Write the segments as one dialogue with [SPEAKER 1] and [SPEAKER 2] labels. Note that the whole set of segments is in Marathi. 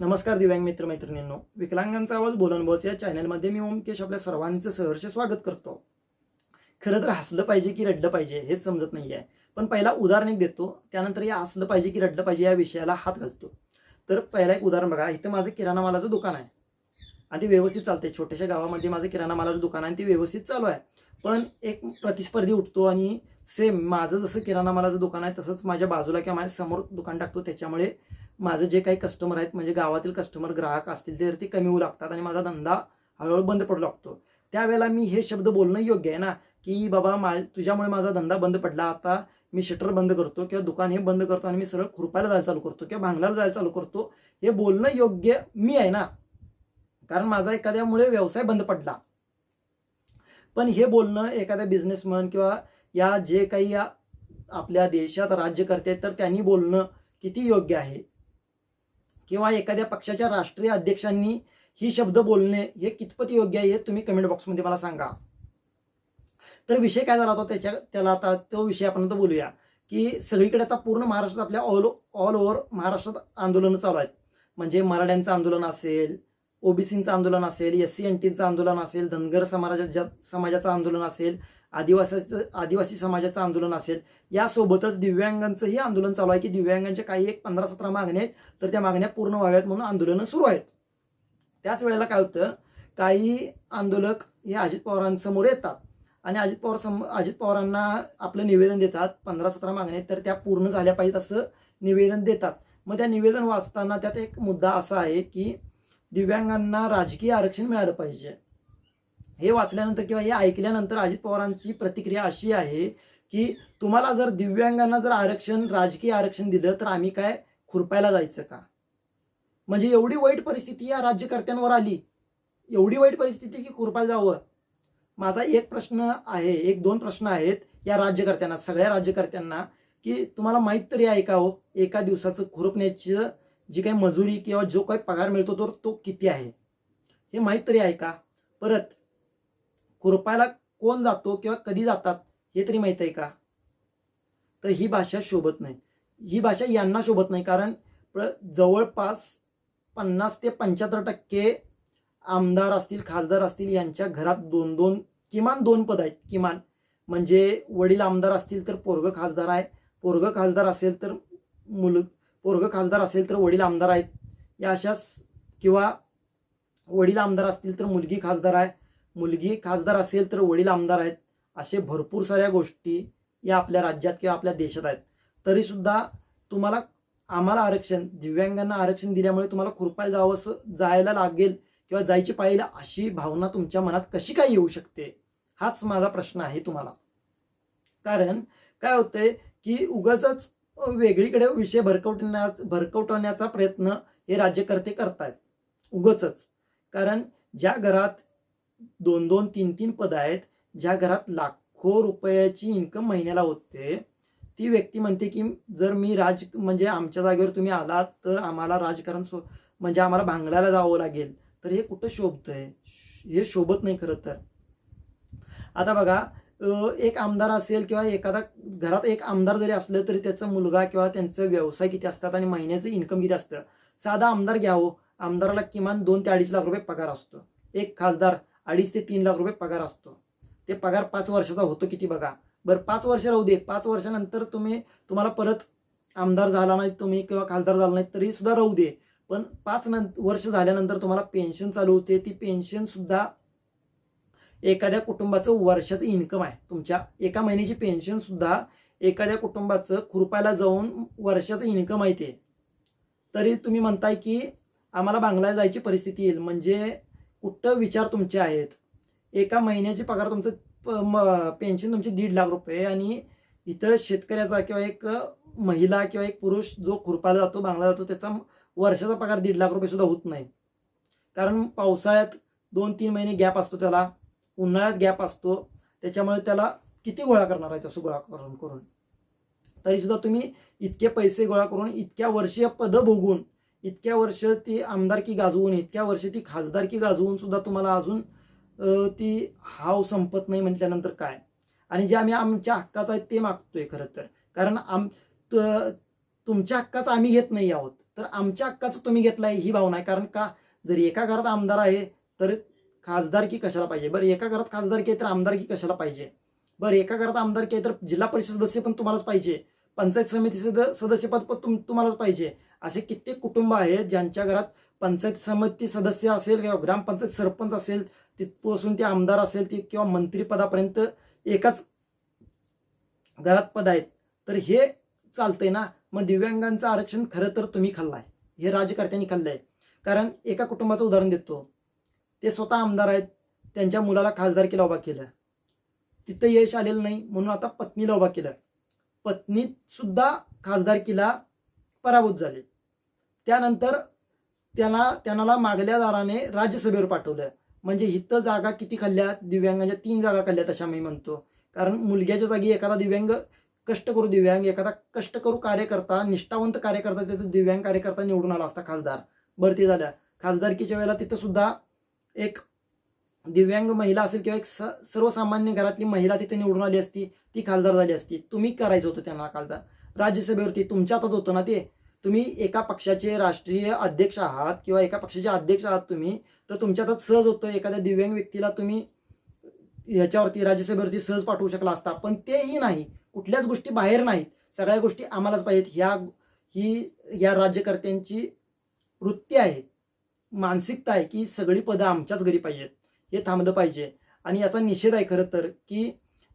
[SPEAKER 1] नमस्कार दिव्यांग मित्र मैत्रिणींनो विकलांगांचा आवाज बोलणबोच या चॅनलमध्ये मी ओमकेश आपल्या सर्वांचं सहर्ष स्वागत करतो. खरं तर हसलं पाहिजे की रडलं पाहिजे हेच समजत नाही आहे पण पहिला उदाहरण एक देतो. त्यानंतर या हसलं पाहिजे की रडलं पाहिजे या विषयाला हात घालतो. तर पहिला एक उदाहरण बघा. इथं माझं किराणा मालाचं दुकान आहे. आणि ते व्यवस्थित चालते. छोट्याशा गावामध्ये माझं किराणा मालाचं दुकान आहे आणि ते व्यवस्थित चालू आहे. पण एक प्रतिस्पर्धी उठतो आणि सेम माझं जसं किराणा मालाचं दुकान आहे तसंच माझ्या बाजूला किंवा माझ्यासमोर दुकान टाकतो. त्याच्यामुळे माझं जे काही कस्टमर आहेत म्हणजे गावातील कस्टमर ग्राहक असतील तर ते कमी होऊ लागतात आणि माझा धंदा हळूहळू बंद पडू लागतो. त्यावेळेला मी हे शब्द बोलणं योग्य आहे ना? की बाबा मा तुझ्यामुळे माझा धंदा बंद पडला. आता मी शटर बंद करतो किंवा दुकान हे बंद करतो आणि मी सरळ खुरपायला जायला चालू करतो किंवा भांगलाला जायला चालू करतो. हे बोलणं योग्य मी आहे ना? कारण माझा एखाद्यामुळे व्यवसाय बंद पडला. पण हे बोलणं एखाद्या बिझनेसमन किंवा या जे काही या आपल्या देशात राज्य करते तर त्यांनी बोलणं किती योग्य आहे? किंवा एखाद्या पक्षाच्या राष्ट्रीय अध्यक्षांनी ही शब्द बोलणे हे कितपत योग्य आहे हे तुम्ही कमेंट बॉक्समध्ये मला सांगा. तर विषय काय झाला होता त्याच्या त्याला आता तो विषय आपण आता बोलूया. की सगळीकडे आता पूर्ण महाराष्ट्रात आपल्या ऑल ऑल ओव्हर महाराष्ट्रात आंदोलनं चालू आहेत. म्हणजे मराठ्यांचं आंदोलन असेल ओबीसीचं आंदोलन असेल एस सी एन टीचं आंदोलन असेल धनगर समाजाच्या समाजाचं आंदोलन असेल आदिवासीचं आदिवासी समाजाचं आंदोलन असेल यासोबतच दिव्यांगांचंही आंदोलन चालू आहे की दिव्यांगांच्या काही एक पंधरा सतरा मागण्या आहेत तर त्या मागण्या पूर्ण व्हाव्यात म्हणून आंदोलनं सुरू आहेत. त्याच वेळेला काय होतं काही आंदोलक हे अजित पवारांसमोर येतात आणि अजित पवार सम अजित पवारांना आपलं निवेदन देतात पंधरा सतरा मागण्या आहेत तर त्या पूर्ण झाल्या पाहिजेत असं निवेदन देतात. मग त्या निवेदन वाचताना त्यात एक मुद्दा असा आहे की दिव्यांगांना राजकीय आरक्षण मिळालं पाहिजे. हे वाचल्यानंतर किंवा हे ऐकल्यानंतर अजित पवारांची प्रतिक्रिया अशी आहे की तुम्हाला जर दिव्यांगांना जर आरक्षण राजकीय आरक्षण दिलं तर आम्ही काय खुरपायला जायचं का? म्हणजे एवढी वाईट परिस्थिती या राज्यकर्त्यांवर आली. एवढी वाईट परिस्थिती की खुरपायला जावं. माझा एक प्रश्न आहे एक दोन प्रश्न आहेत या राज्यकर्त्यांना सगळ्या राज्यकर्त्यांना की तुम्हाला माहीत तरी आहे का हो एका दिवसाचं खुरपण्याचं जी काही मजुरी किंवा जो काही पगार मिळतो तो तो किती आहे? हे माहीत तरी आहे का? परत खुरपायला कोण जातो किंवा कधी जातात हे तरी माहीत आहे का? तर ही भाषा शोभत नाही. ही भाषा यांना शोभत नाही कारण प्र जवळपास पन्नास ते पंच्याहत्तर टक्के आमदार असतील खासदार असतील यांच्या घरात दोन दोन किमान दोन पद आहेत. किमान. म्हणजे वडील आमदार असतील तर पोरग खासदार आहे पोरग खासदार असेल तर मुल पोरग खासदार असेल तर वडील आमदार आहेत. या अशाच किंवा वडील आमदार असतील तर मुलगी खासदार आहे मुलगी खासदार असेल तर वडील आमदार आहेत असे भरपूर साऱ्या गोष्टी या आपल्या राज्यात किंवा आपल्या देशात आहेत. तरीसुद्धा तुम्हाला आम्हाला आरक्षण दिव्यांगांना आरक्षण दिल्यामुळे तुम्हाला खुरपायला जावंसं जायला लागेल किंवा जायची पाहिजे अशी भावना तुमच्या मनात कशी काय येऊ शकते? हाच माझा प्रश्न आहे तुम्हाला. कारण काय होतंय की उगाच वेगळीकडे विषय भरकवण्याचा भरकवटवण्याचा प्रयत्न हे राज्यकर्ते करतायत. उगच कारण ज्या घरात दोन दोन तीन तीन पद आहेत ज्या घरात लाखो रुपयाची इन्कम महिन्याला होते. ती व्यक्ती म्हणते की जर मी राज म्हणजे आमच्या जागेवर तुम्ही आलात तर आम्हाला राजकारण सो म्हणजे आम्हाला भांगलायला जावं लागेल. तर हे कुठं शोभतंय? हे शोभत नाही खरं तर. आता बघा एक आमदार असेल किंवा एखादा घरात एक आमदार जरी असलं तरी त्याचा मुलगा किंवा त्यांचं व्यवसाय किती असतात आणि महिन्याचं इन्कम किती असतं? साधा आमदार घ्यावं. आमदाराला किमान दोन ते अडीच लाख रुपये पगार असतो. एक खासदार अडीच ते तीन लाख रुपये पगार असतो. ते पगार पाच वर्षाचा होतो किती बघा? बरं पाच वर्ष राहू दे. पाच वर्षानंतर तुम्ही तुम्हाला परत आमदार झाला नाही तुम्ही किंवा खासदार झाला नाही तरी सुद्धा राहू दे. पण पाच वर्ष झाल्यानंतर तुम्हाला पेन्शन चालू होते. ती पेन्शन सुद्धा एखाद्या कुटुंबाचं वर्षाचं इन्कम आहे. तुमच्या एका महिन्याची पेन्शन सुद्धा एखाद्या कुटुंबाचं खुरपायला जाऊन वर्षाचं इन्कम आहे ते. तरी तुम्ही म्हणताय की आम्हाला बांगला जायची परिस्थिती येईल. म्हणजे कुठं विचार तुमचे आहेत? एका महिन्याची पगार तुमचं पेन्शन तुमची दीड लाख रुपये आणि इथं शेतकऱ्याचा किंवा एक महिला किंवा एक पुरुष जो खुरपायला जातो बांगला जातो त्याचा वर्षाचा पगार दीड लाख रुपये सुद्धा होत नाही. कारण पावसाळ्यात दोन तीन महिने गॅप असतो त्याला उन्हाळ्यात गॅप असतो त्याच्यामुळे त्याला किती गोळा करणार आहे तसं गोळा करून करून? तरीसुद्धा तुम्ही इतके पैसे गोळा करून इतक्या वर्षीय पदं भोगून इतक्या वर्ष ती आमदारकी गाजवून इतक्या वर्ष ती खासदारकी गाजवून सुद्धा तुम्हाला अजून ती हाव संपत नाही म्हटल्यानंतर काय? आणि जे आम्ही आमच्या हक्काचं आहे ते मागतोय खरं तर. कारण आम तुमच्या हक्काचं आम्ही घेत नाही आहोत. तर आमच्या हक्काचं तुम्ही घेतलाय ही भावना आहे. कारण का? जर एका घरात आमदार आहे तर खासदारकी कशाला पाहिजे? बरं एका घरात खासदारकी आहे तर आमदारकी कशाला पाहिजे? बरं एका घरात आमदारकी आहे तर जिल्हा परिषद सदस्य पण तुम्हालाच पाहिजे. पंचायत समिती सद- सदस्यपद पण तुम तुम्हालाच पाहिजे. असे कित्येक कुटुंब आहेत ज्यांच्या घरात पंचायत समिती सदस्य असेल किंवा ग्रामपंचायत सरपंच असेल तिथपासून ते आमदार असेल ते किंवा मंत्रीपदापर्यंत एकाच घरात पद आहेत. तर हे चालतंय ना? मग दिव्यांगांचं आरक्षण खरं तर तुम्ही खाल्लाय. हे राजकर्त्यांनी खाल्लंय. कारण एका कुटुंबाचं उदाहरण देतो. ते स्वतः आमदार आहेत. त्यांच्या मुलाला खासदारकीला उभा केलं. तिथं यश आलेलं नाही म्हणून आता पत्नीला उभा केलं. पत्नीत सुद्धा खासदारकीला पराभूत झाले. त्यानंतर त्यांना त्यांना मागल्या दाराने राज्यसभेवर पाठवलं. म्हणजे इथं जागा किती खाल्ल्या दिव्यांगाच्या म्हणजे तीन जागा खाल्ल्यात अशा मी म्हणतो. कारण मुलग्याच्या जागी एखादा दिव्यांग कष्ट करू दिव्यांग एखादा कष्ट करू कार्यकर्ता निष्ठावंत कार्यकर्ता तिथं दिव्यांग कार्यकर्ता निवडून आला असता खासदार. भरती झाल्या खासदारकीच्या वेळेला तिथं सुद्धा एक दिव्यांग महिला असेल किंवा एक स- सर्वसामान्य घरातली महिला तिथे निवडून आली असती ती खासदार झाली असती. तुम्ही करायचं होतं त्यांना खासदार. राज्यसभेवरती तुमच्या हातात होतं ना ते? तुम्ही एका पक्षाचे राष्ट्रीय अध्यक्ष आहात किंवा एका पक्षाचे अध्यक्ष आहात तुम्ही तर तुमच्या हातात सहज होतं एखाद्या दिव्यांग व्यक्तीला तुम्ही ह्याच्यावरती राज्यसभेवरती सहज पाठवू शकला असता. पण तेही नाही. कुठल्याच गोष्टी बाहेर नाहीत. सगळ्या गोष्टी आम्हालाच पाहिजेत. ह्या ही या राज्यकर्त्यांची वृत्ती आहे. मानसिकता आहे की सगळी पदं आमच्याच घरी पाहिजेत. हे थांबलं पाहिजे. आणि याचा निषेध आहे खरं तर की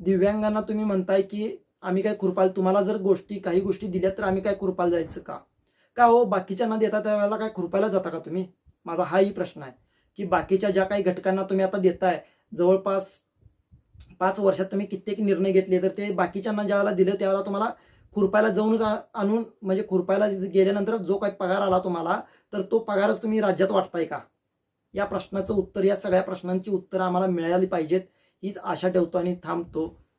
[SPEAKER 1] दिव्यांगांना तुम्ही म्हणताय की आम्ही काय खुरपाल तुम्हाला जर गोष्टी काही गोष्टी दिल्या तर आम्ही काय खुरपाल जायचं का? का हो बाकीच्यांना देता त्यावेळेला काय खुरपायला जाता का तुम्ही? माझा हाही प्रश्न आहे. की बाकीच्या ज्या काही घटकांना तुम्ही आता देताय जवळपास पाच वर्षात तुम्ही कित्येक निर्णय घेतले तर ते बाकीच्यांना ज्यावेळेला दिलं त्यावेळेला तुम्हाला खुरपायला जाऊनच आणून म्हणजे खुरपायला गेल्यानंतर जो काही पगार आला तुम्हाला तर तो पगारच तुम्ही राज्यात वाटताय का? या प्रश्नाचं उत्तर या सगळ्या प्रश्नांची उत्तरं आम्हाला मिळाली पाहिजेत हीच आशा ठेवतो आणि थांबतो.